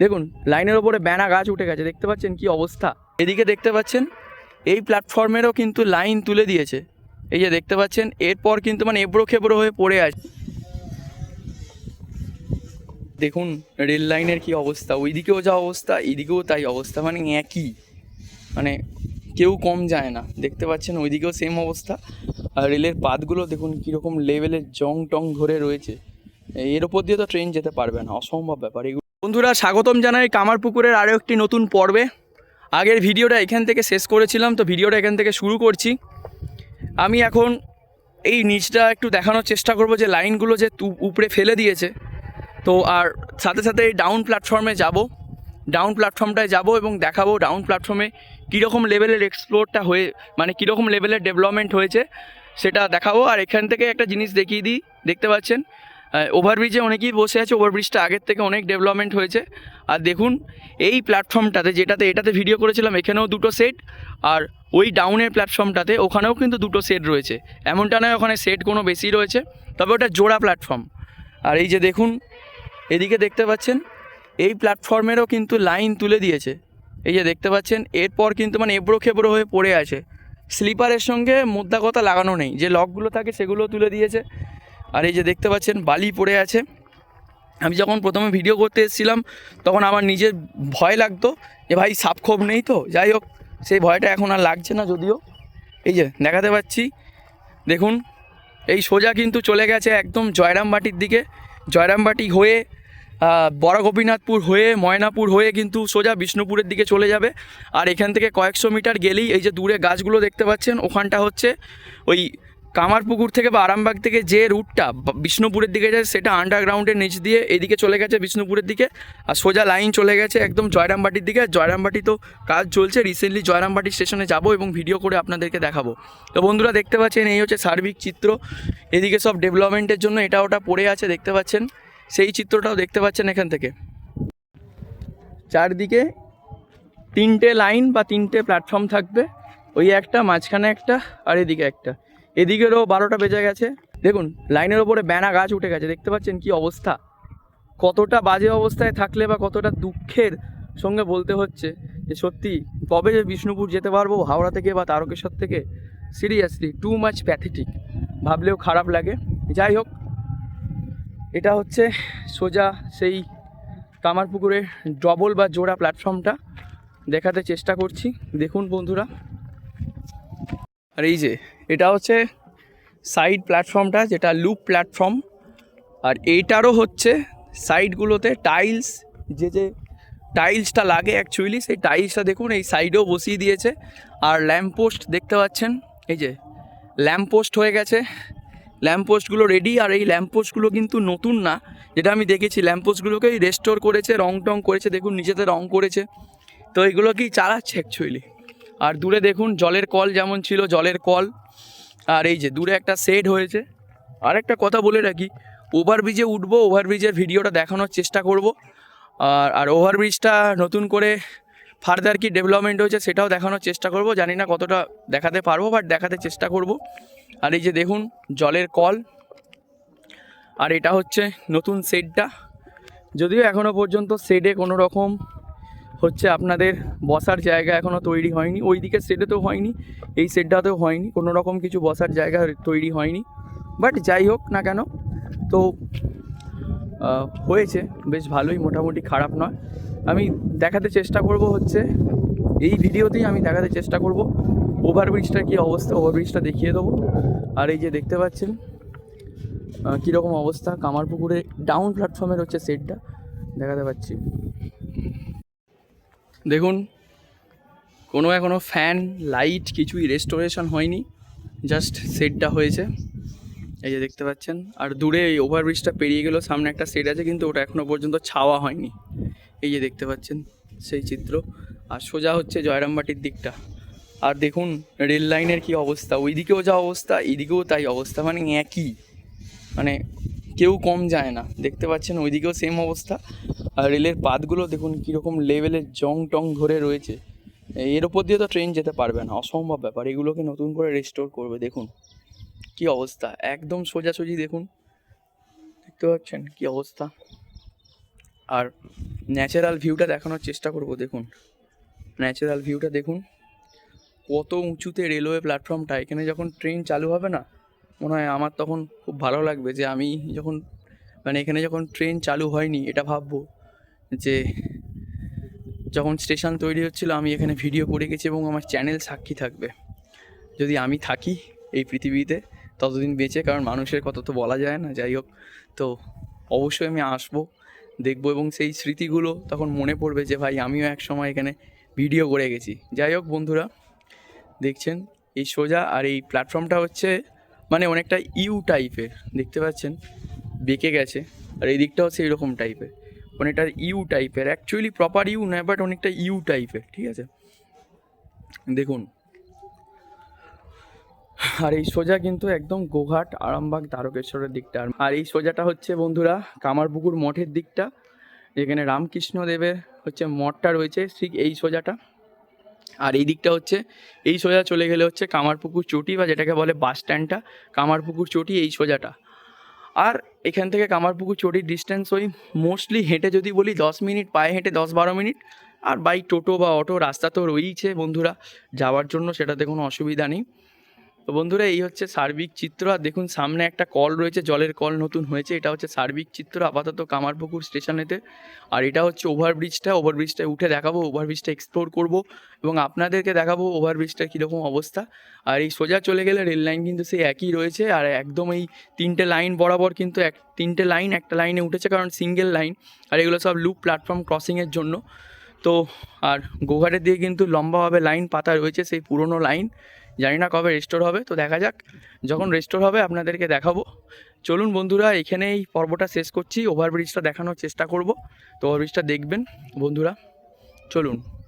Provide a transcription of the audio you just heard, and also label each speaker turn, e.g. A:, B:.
A: দেখুন, লাইনের ওপরে ব্যানা গাছ উঠে গেছে, দেখতে পাচ্ছেন কি অবস্থা? এদিকে দেখতে পাচ্ছেন, এই প্ল্যাটফর্মেরও কিন্তু লাইন তুলে দিয়েছে। এই যে দেখতে পাচ্ছেন, এরপর কিন্তু মানে এবড়ো খেবড়ো হয়ে পড়ে আছে। দেখুন, রেল লাইনের কি অবস্থা, ওইদিকেও যা অবস্থা, এদিকেও তাই অবস্থা মানে একই। মানে কেউ কম যায় না, দেখতে পাচ্ছেন, ওইদিকেও সেম অবস্থা। আর রেলের পাতগুলো দেখুন, কীরকম লেভেলের জং টং ধরে রয়েছে। এর ওপর দিয়ে তো ট্রেন যেতে পারবে না, অসম্ভব ব্যাপার। এগুলো বন্ধুরা, স্বাগতম জানাই কামারপুকুরের আরও একটি নতুন পর্বে। আগের ভিডিওটা এখান থেকে শেষ করেছিলাম, তো ভিডিওটা এখান থেকে শুরু করছি। আমি এখন এই নিচটা একটু দেখানোর চেষ্টা করব যে লাইনগুলো যে উপরে ফেলে দিয়েছে। তো আর সাথে সাথে এই ডাউন প্ল্যাটফর্মে যাব। ডাউন প্ল্যাটফর্মটায় যাব এবং দেখাবো ডাউন প্ল্যাটফর্মে কীরকম লেভেলের এক্সপ্লোরটা হয়ে মানে কীরকম লেভেলের ডেভেলপমেন্ট হয়েছে, সেটা দেখাবো। আর এখান থেকে একটা জিনিস দেখিয়ে দিই, দেখতে পাচ্ছেন? ওভারব্রিজে অনেকেই বসে আছে ওভারব্রিজটা আগের থেকে অনেক ডেভেলপমেন্ট হয়েছে। আর দেখুন, এই প্ল্যাটফর্মটাতে যেটাতে, এটাতে ভিডিও করেছিলাম, এখানেও দুটো সেট আর ওই ডাউনের প্ল্যাটফর্মটাতে ওখানেও কিন্তু দুটো সেট রয়েছে। এমনটা নয়, ওখানে সেট কোনো বেশি রয়েছে, তবে ওটা জোড়া প্ল্যাটফর্ম আর এই যে দেখুন, এদিকে দেখতে পাচ্ছেন, এই প্ল্যাটফর্মেরও কিন্তু লাইন তুলে দিয়েছে। এই যে দেখতে পাচ্ছেন, এরপর কিন্তু মানে এবড়ো খেবড়ো হয়ে পড়ে আছে। স্লিপারের সঙ্গে মোদ্দা কথা লাগানো নেই, যে লকগুলো থাকে সেগুলো তুলে দিয়েছে। আর এই যে দেখতে পাচ্ছেন, বালি পড়ে আছে। আমি যখন প্রথমে ভিডিও করতে এসেছিলাম, তখন আমার নিজের ভয় লাগতো যে ভাই, সাপ ক্ষোভ নেই তো? যাই হোক, সেই ভয়টা এখন আর লাগছে না যদিও। এই যে দেখাতে পাচ্ছি, দেখুন, এই সোজা কিন্তু চলে গেছে একদম জয়রামবাটির দিকে। জয়রামবাটি হয়ে বড় গোপীনাথপুর হয়ে, ময়নাপুর হয়ে কিন্তু সোজা বিষ্ণুপুরের দিকে চলে যাবে। আর এখান থেকে কয়েকশো মিটার গেলেই এই যে দূরে গাছগুলো দেখতে পাচ্ছেন, ওখানটা হচ্ছে ওই কামারপুকুর থেকে বা আরামবাগ থেকে যে রুটটা বিষ্ণুপুরের দিকে যায়, সেটা আন্ডারগ্রাউন্ডের নিচ দিয়ে এদিকে চলে গেছে বিষ্ণুপুরের দিকে। আর সোজা লাইন চলে গেছে একদম জয়রামবাটির দিকে। জয়রামবাটি তো কাজ চলছে। রিসেন্টলি জয়রামবাটি স্টেশনে যাব এবং ভিডিও করে আপনাদেরকে দেখাবো। তো বন্ধুরা দেখতে পাচ্ছেন, এই হচ্ছে সার্বিক চিত্র। এদিকে সব ডেভেলপমেন্টের জন্য এটা ওটা পড়ে আছে, দেখতে পাচ্ছেন। সেই চিত্রটাও দেখতে পাচ্ছেন এখান থেকে। চারদিকে তিনটে লাইন বা তিনটে প্ল্যাটফর্ম থাকবে। ওই একটা, মাঝখানে একটা, আর এদিকে একটা। এদিকেরও বারোটা বেজে গেছে। দেখুন, লাইনের ওপরে ব্যানা গাছ উঠে গেছে, দেখতে পাচ্ছেন কি অবস্থা? কতটা বাজে অবস্থায় থাকলে বা কতটা দুঃখের সঙ্গে বলতে হচ্ছে যে সত্যি, কবে যে বিষ্ণুপুর যেতে পারব, হাওড়া থেকে বা তারকেশ্বর থেকে সিরিয়াসলি টু মাচ প্যাথেটিক ভাবলেও খারাপ লাগে। যাই হোক, এটা হচ্ছে সোজা সেই কামারপুকুরের ডবল বা জোড়া প্ল্যাটফর্মটা। দেখাতে চেষ্টা করছি। দেখুন বন্ধুরা। আর এই যে এটা হচ্ছে সাইড প্ল্যাটফর্মটা যেটা লুপ প্ল্যাটফর্ম আর এইটারও হচ্ছে সাইডগুলোতে টাইলস যে যে টাইলসটা লাগে অ্যাকচুয়ালি সেই টাইলসটা দেখুন, এই সাইডেও বসিয়ে দিয়েছে। আর ল্যাম্পপোস্ট দেখতে পাচ্ছেন, এই যে ল্যাম্পপোস্ট হয়ে গেছে। ল্যাম্পপোস্টগুলো রেডি আর এই ল্যাম্পপোস্টগুলো কিন্তু নতুন না। যেটা আমি দেখেছি ল্যাম্পপোস্টগুলোকেই রেস্টোর করেছে, রং টং করেছে, দেখুন নিজেতে রং করেছে। তো এইগুলোকেই চালাচ্ছে অ্যাকচুয়ালি আর দূরে দেখুন, জলের কল যেমন ছিল, জলের কল। আর এই যে দূরে একটা শেড হয়েছে। আর একটা কথা বলে রাখি ওভারব্রিজে উঠবো ওভারব্রিজের ভিডিওটা দেখানোর চেষ্টা করব। আর আর ওভারব্রিজটা নতুন করে ফার্দার কি ডেভেলপমেন্ট হয়েছে সেটাও দেখানোর চেষ্টা করব। জানি না কতটা দেখাতে পারব বাট দেখাতে চেষ্টা করব। আর এই যে দেখুন, জলের কল। আর এটা হচ্ছে নতুন শেডটা যদিও এখনও পর্যন্ত শেডে কোনো রকম হচ্ছে আপনাদের বসার জায়গা এখনও তৈরি হয়নি। ওই দিকের সেটেতেও হয়নি, এই সেটটাতেও হয়নি, কোনো রকম কিছু বসার জায়গা তৈরি হয়নি। বাট যাই হোক না কেন, তো হয়েছে, বেশ ভালোই, মোটামুটি খারাপ নয়। আমি দেখাতে চেষ্টা করব হচ্ছে, এই ভিডিওতেই আমি দেখাতে চেষ্টা করব। ওভারব্রিজটার কী অবস্থা ওভারব্রিজটা দেখিয়ে দেবো। আর এই যে দেখতে পাচ্ছেন কীরকম অবস্থা, কামারপুকুরে ডাউন প্ল্যাটফর্মের হচ্ছে সেটটা দেখাতে পাচ্ছি। দেখুন, কোনো এখনও ফ্যান লাইট কিছুই রেস্টোরেশন হয়নি জাস্ট সেটটা হয়েছে। এই যে দেখতে পাচ্ছেন, আর দূরে এই ওভারব্রিজটা পেরিয়ে গেলেও সামনে একটা সেট আছে, কিন্তু ওটা এখনও পর্যন্ত ছাওয়া হয়নি। এই যে দেখতে পাচ্ছেন, সেই চিত্র। আর সোজা হচ্ছে জয়রামবাটির দিকটা। আর দেখুন রেল লাইনের কি অবস্থা। ওইদিকেও যা অবস্থা, এইদিকেও তাই অবস্থা। মানে একই। মানে কেউ কম যায় না। দেখতে পাচ্ছেন ওইদিকেও সেম অবস্থা। আর রেলের পাতগুলো দেখুন কীরকম লেভেলের জং টং ধরে রয়েছে। এর ওপর দিয়ে তো ট্রেন যেতে পারবে না, অসম্ভব ব্যাপার। এগুলোকে নতুন করে রেস্টোর করবে, দেখুন। কি অবস্থা, একদম সোজাসুজি দেখুন। দেখতে পাচ্ছেন কি অবস্থা। আর ন্যাচারাল ভিউটা দেখানোর চেষ্টা করব, দেখুন। ন্যাচারাল ভিউটা দেখুন। কত উঁচুতে রেলওয়ে প্ল্যাটফর্মটা এখানে যখন ট্রেন চালু হবে না মনে হয় আমার তখন খুব ভালো লাগবে যে আমি যখন মানে এখানে যখন ট্রেন চালু হয়নি, এটা ভাববো যে যখন স্টেশন তৈরি হচ্ছিল, আমি এখানে ভিডিও করে গেছি এবং আমার চ্যানেল সাক্ষী থাকবে। যদি আমি থাকি এই পৃথিবীতে, ততদিন বেঁচে, কারণ মানুষের কথা তো বলা যায় না, যাই হোক। তো অবশ্যই আমি আসব, দেখব এবং সেই স্মৃতিগুলো তখন মনে পড়বে যে ভাই, আমিও এক সময় এখানে ভিডিও করে গেছি। যাই হোক বন্ধুরা, দেখছেন, এই সোজা আর এই প্ল্যাটফর্মটা হচ্ছে মানে অনেকটা ইউ টাইপের, দেখতে পাচ্ছেন? বেঁকে গেছে, আর এই দিকটা হচ্ছে এরকম টাইপের অনেকটা ইউ টাইপের অ্যাকচুয়ালি প্রপার ইউ নয় বাট অনেকটা ইউ টাইপের, ঠিক আছে? দেখুন। আর এই সোজা কিন্তু একদম গোঘাট আরামবাগ তারকেশ্বরের দিকটা। আর এই সোজাটা হচ্ছে, বন্ধুরা, কামারপুকুর মঠের দিকটা, যেখানে রামকৃষ্ণ দেবের হচ্ছে মঠটা রয়েছে, ঠিক এই সোজাটা। আর এই দিকটা হচ্ছে, এই সোজা চলে গেলে হচ্ছে কামারপুকুর চটি বা যেটাকে বলে বাস স্ট্যান্ডটা কামারপুকুর চটি এই সোজাটা। আর এখান থেকে কামারপুকুর চটির ডিস্টেন্স ওই মোস্টলি হেঁটে যদি বলি দশ মিনিট, পায়ে হেঁটে দশ বারো মিনিট, আর বাইক টোটো বা অটো রাস্তা তো রয়েইছে বন্ধুরা, যাওয়ার জন্য সেটাতে কোনো অসুবিধা নেই। তো বন্ধুরা, এই হচ্ছে সার্বিক চিত্র। আর দেখুন, সামনে একটা কল রয়েছে, জলের কল নতুন হয়েছে। এটা হচ্ছে সার্বিক চিত্র, আপাতত কামারপুকুর স্টেশনেতে। আর এটা হচ্ছে ওভারব্রিজটা ওভারব্রিজটা উঠে দেখাবো, ওভারব্রিজটা এক্সপ্লোর করব এবং আপনাদেরকে দেখাবো ওভারব্রিজটার কীরকম অবস্থা। আর এই সোজা চলে গেলে রেল লাইন কিন্তু সেই একই রয়েছে। আর একদম এই তিনটে লাইন বরাবর কিন্তু এক, তিনটে লাইন একটা লাইনে উঠেছে, কারণ সিঙ্গেল লাইন আর এগুলো সব লুপ প্ল্যাটফর্ম ক্রসিংয়ের জন্য। তো, আর গোঘাটের দিকে কিন্তু লম্বাভাবে লাইন পাতা রয়েছে, সেই পুরনো লাইন জানি না কবে রেস্টোর হবে, তো দেখা যাক। যখন রেস্টোর হবে, আপনাদেরকে দেখাবো। চলুন বন্ধুরা এখানে এই পর্বটা শেষ করছি। ওভারব্রিজটা দেখানোর চেষ্টা করব। তো ওভারব্রিজটা দেখবেন, বন্ধুরা। চলুন।